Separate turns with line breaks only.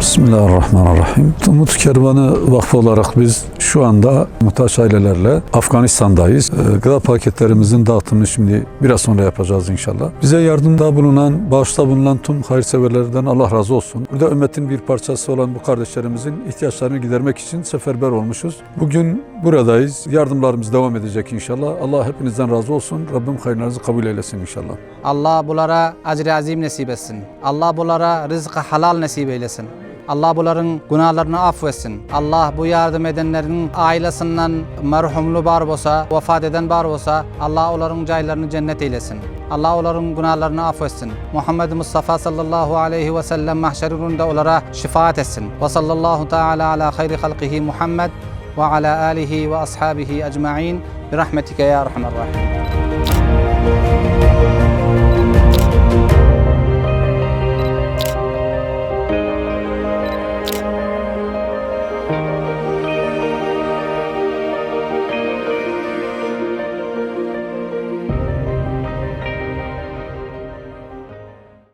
Bismillahirrahmanirrahim. Umut Kervanı Vakfı olarak biz şu anda muhtaç ailelerle Afganistan'dayız. Ee, Gıda paketlerimizin dağıtımını şimdi biraz sonra yapacağız inşallah. Bize yardımda bulunan, bağışta bulunan tüm hayırseverlerden Allah razı olsun. Burada ümmetin bir parçası olan bu kardeşlerimizin ihtiyaçlarını gidermek için seferber olmuşuz. Bugün buradayız. Yardımlarımız devam edecek inşallah. Allah hepinizden razı olsun. Rabbim hayırlarınızı kabul eylesin inşallah.
Allah bunlara acri azim nasip etsin. Allah bunlara rızkı halal nasip eylesin. Allah bunların günahlarını affetsin. Allah bu yardım edenlerin ailesinden merhumlu bar olsa, vefat eden bar olsa Allah onların caylarını cennet eylesin. Allah onların günahlarını affetsin. Muhammed Mustafa sallallahu aleyhi ve sellem mahşerinde onlara şifaat etsin. Ve sallallahu teala ala hayri halkihi Muhammed ve ala alihi ve ashabihi ecma'in. Bi rahmetike ya rahmer rahim.